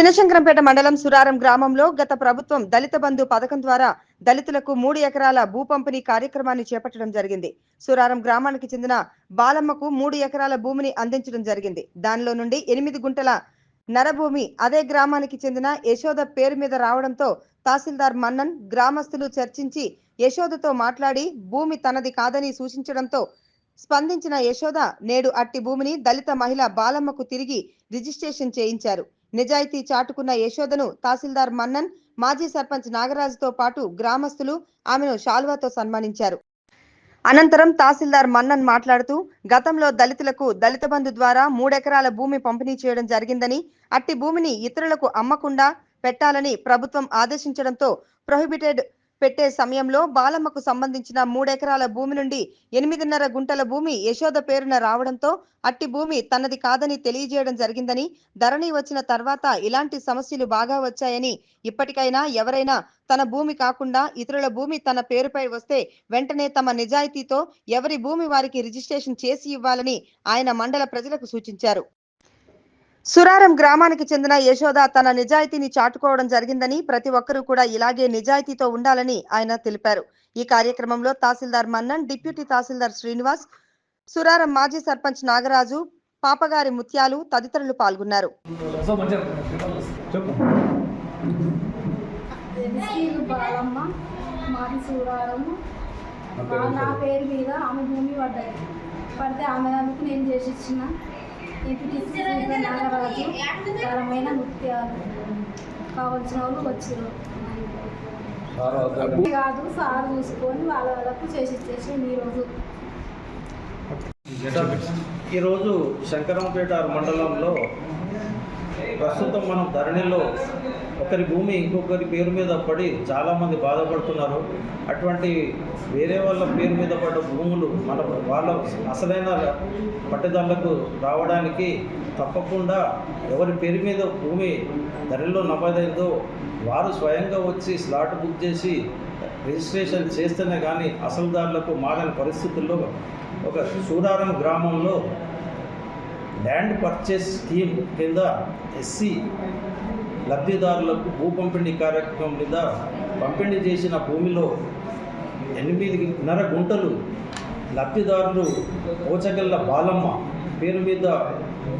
చినశంకరంపేట మండలం సురారం గ్రామంలో గత ప్రభుత్వం దళిత బంధు పథకం ద్వారా దళితులకు మూడు ఎకరాల భూ పంపిణీ కార్యక్రమాన్ని చేపట్టడం జరిగింది. సురారం గ్రామానికి చెందిన బాలమ్మకు మూడు ఎకరాల భూమిని అందించడం జరిగింది. దానిలో నుండి ఎనిమిది గుంటల నరభూమి అదే గ్రామానికి చెందిన యశోద పేరు మీద రావడంతో తహసీల్దార్ మన్నన్ గ్రామస్తులు చర్చించి యశోదతో మాట్లాడి భూమి తనది కాదని సూచించడంతో స్పందించిన యశోద నేడు అట్టి భూమిని దళిత మహిళ బాలమ్మకు తిరిగి రిజిస్ట్రేషన్ చేయించారు. నిజాయితీ చాటుకున్న యశోదను తహసీల్దార్ మన్నన్ మాజీ సర్పంచ్ నాగరాజుతో పాటు గ్రామస్తులు ఆమెను షాల్వాతో సన్మానించారు. అనంతరం తహసీల్దార్ మన్నన్ మాట్లాడుతూ గతంలో దళితులకు దళిత బంధు ద్వారా మూడెకరాల భూమి పంపిణీ చేయడం జరిగిందని అట్టి భూమిని ఇతరులకు అమ్మకుండా పెట్టాలని ప్రభుత్వం ఆదేశించడంతో ప్రొహిబిటెడ్ పెట్టే సమయంలో బాలమ్మకు సంబంధించిన మూడెకరాల భూమి నుండి ఎనిమిదిన్నర గుంటల భూమి యశోద పేరున రావడంతో అట్టి భూమి తనది కాదని తెలియజేయడం జరిగిందని ధరణి వచ్చిన తర్వాత ఇలాంటి సమస్యలు బాగా వచ్చాయని ఇప్పటికైనా ఎవరైనా తన భూమి కాకుండా ఇతరుల భూమి తన పేరుపై వస్తే వెంటనే తమ నిజాయితీతో ఎవరి భూమి వారికి రిజిస్ట్రేషన్ చేసి ఇవ్వాలని ఆయన మండల ప్రజలకు సూచించారు. సురారం గ్రామానికి చెందిన యశోద తన నిజాయితీని చాటుకోవడం జరిగిందని ప్రతి ఒక్కరూ కూడా ఇలాగే నిజాయితీతో ఉండాలని ఆయన తెలిపారు. ఈ కార్యక్రమంలో తహసీల్దార్ మన్నన్ డిప్యూటీ తహసీల్దార్ శ్రీనివాస్ సురారం మాజీ సర్పంచ్ నాగరాజు పాపగారి ముత్యాలు తదితరులు పాల్గొన్నారు. నా. పేరు మీద ఆమె భూమి పడ్డది. పడితే ఆమె అందుకు నేను చేసి ఇచ్చిన. ఎంపీటీసీ నాగరాజు తరమైన నృత్యాలు కావాల్సిన వాళ్ళు వచ్చారు. కాదు సార్ చూసుకొని వాళ్ళ వాళ్ళకు చేసి ఇచ్చేసి ఈరోజు ఈరోజు శంకరంపేట మండలంలో ప్రస్తుతం మనం ధరణిలో ఒకరి భూమి ఇంకొకరి పేరు మీద పడి చాలామంది బాధపడుతున్నారు. అటువంటి వేరే వాళ్ళ పేరు మీద పడ్డ భూములు మన వాళ్ళ అసలైన పట్టుదలకు రావడానికి తప్పకుండా ఎవరి పేరు మీద భూమి ధరలో నమోదైందో వారు స్వయంగా వచ్చి స్లాట్ బుక్ చేసి రిజిస్ట్రేషన్ చేస్తేనే కానీ అసలుదారులకు మారని పరిస్థితుల్లో ఒక సూడారం గ్రామంలో ల్యాండ్ పర్చేస్ స్కీమ్ కింద ఎస్సీ లబ్ధిదారులకు భూ పంపిణీ కార్యక్రమం మీద పంపిణీ చేసిన భూమిలో ఎనిమిదిన్నర గుంటలు లబ్ధిదారులు పోచగల్ల బాలమ్మ పేరు మీద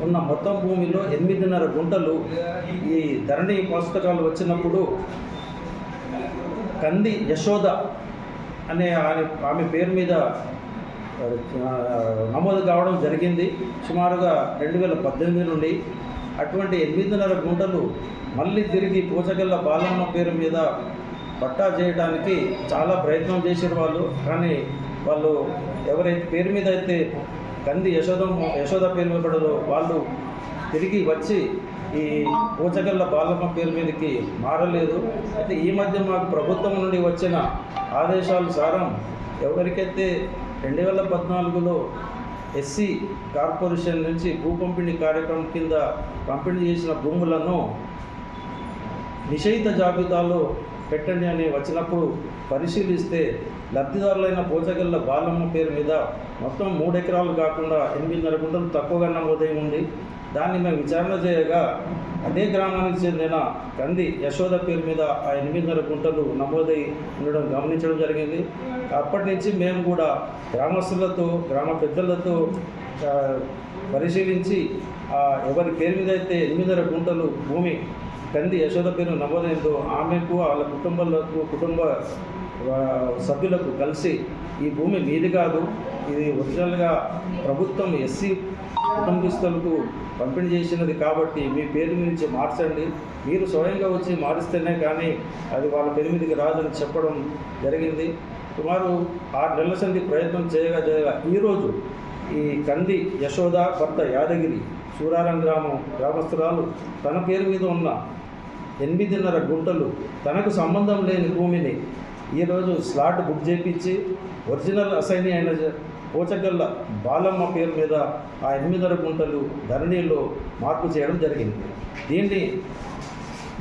ఉన్న మొత్తం భూమిలో ఎనిమిదిన్నర గుంటలు ఈ ధరణి పుస్తకాలు వచ్చినప్పుడు కంది యశోద అనే ఆమె ఆమె పేరు మీద నమోదు కావడం జరిగింది. సుమారుగా రెండు వేల పద్దెనిమిది నుండి అటువంటి ఎనిమిదిన్నర గుంటలు మళ్ళీ తిరిగి పూచగల్ల బాలమ్మ పేరు మీద పట్టా చేయడానికి చాలా ప్రయత్నం చేసిన వాళ్ళు. కానీ వాళ్ళు ఎవరైతే పేరు మీద అయితే కంది యశోద యశోద పేరు మీద పడదో వాళ్ళు తిరిగి వచ్చి ఈ పూచగల్ల బాలమ్మ పేరు మీదకి మారలేదు. అయితే ఈ మధ్య మాకు ప్రభుత్వం నుండి వచ్చిన ఆదేశానుసారం ఎవరికైతే రెండు వేల పద్నాలుగులో ఎస్సీ కార్పొరేషన్ నుంచి భూ పంపిణీ కార్యక్రమం కింద పంపిణీ చేసిన భూములను నిషేధిత జాబితాలో పెట్టండి అని వచ్చినప్పుడు పరిశీలిస్తే లబ్ధిదారులైన పోచగల్ల బాలమ్మ పేరు మీద మొత్తం మూడు ఎకరాలు కాకుండా ఎనిమిదిన్నర గుంటలు తక్కువగా నమోదై ఉంది. దాన్ని మేము విచారణ చేయగా అదే గ్రామానికి చెందిన కంది యశోద పేరు మీద ఆ ఎనిమిదిన్నర గుంటలు నమోదై ఉండడం గమనించడం జరిగింది. అప్పటి నుంచి మేము కూడా గ్రామస్తులతో గ్రామ పెద్దలతో పరిశీలించి ఎవరి పేరు మీద అయితే ఎనిమిదిన్నర గుంటలు భూమి కంది యశోద పేరు నమోదైందో ఆమెకు వాళ్ళ కుటుంబాలకు కుటుంబ సభ్యులకు కలిసి ఈ భూమి మీది కాదు ఇది ఒరిజినల్గా ప్రభుత్వం ఎస్సీ కుటుంబస్తులకు పంపిణీ చేసినది కాబట్టి మీ పేరు నుంచి మార్చండి. మీరు స్వయంగా వచ్చి మారిస్తేనే కానీ అది వాళ్ళ పేరు మీదకి రాదని చెప్పడం జరిగింది. సుమారు ఆరు నెలల సంది ప్రయత్నం చేయగా చేయగా ఈరోజు ఈ కంది యశోద కొత్త యాదగిరి సూరారం గ్రామం గ్రామస్తురాలు తన పేరు మీద ఉన్న ఎనిమిదిన్నర గుంటలు తనకు సంబంధం లేని భూమిని ఈరోజు స్లాట్ బుక్ చేయించి ఒరిజినల్ అసైని అయిన పోచగల్ల బాలమ్మ పేరు మీద ఆ ఎనిమిదిన్నర గుంటలు ధరణిలో మార్పు చేయడం జరిగింది. దీన్ని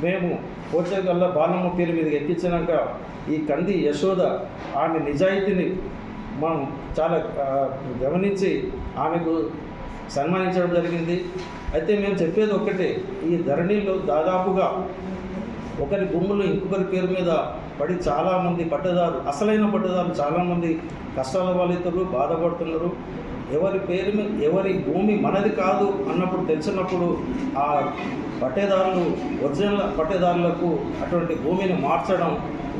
మేము పోచగల్ల బాలమ్మ పేరు మీద ఎక్కించినాక ఈ కంది యశోద ఆమె నిజాయితీని మనం చాలా గమనించి ఆమెకు సన్మానించడం జరిగింది. అయితే మేము చెప్పేది ఒక్కటే ఈ ధరణిలో దాదాపుగా ఒకరి భూములు ఇంకొకరి పేరు మీద పడి చాలామంది పట్టదారు అసలైన పట్టదారు చాలామంది కష్టాల పాలవుతారు బాధపడుతున్నారు. ఎవరి పేరు మీద ఎవరి భూమి మనది కాదు అన్నప్పుడు తెలిసినప్పుడు ఆ పట్టేదారులు ఒరిజినల్ పట్టేదారులకు అటువంటి భూమిని మార్చడం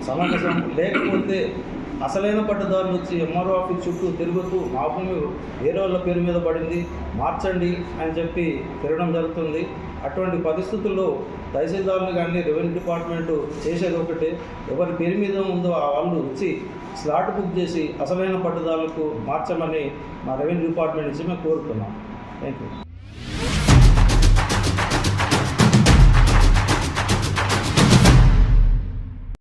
సమంజసం. లేకపోతే అసలైన పట్టుదారులు వచ్చి ఎంఆర్ఓ ఆఫీస్ చుట్టూ తిరుగుతూ మా భూమి వేరే వాళ్ళ పేరు మీద పడింది మార్చండి అని చెప్పి తిరగడం జరుగుతుంది. అటువంటి పరిస్థితుల్లో తహసీల్దారులు కానీ రెవెన్యూ డిపార్ట్మెంట్ చేసేది ఒకటే. ఎవరి పేరు మీద ఉందో ఆ వాళ్ళు వచ్చి స్లాట్ బుక్ చేసి అసలైన పట్టుదారులకు మార్చమని మా రెవెన్యూ డిపార్ట్మెంట్ నుంచి మేము కోరుతున్నాం థ్యాంక్ యూ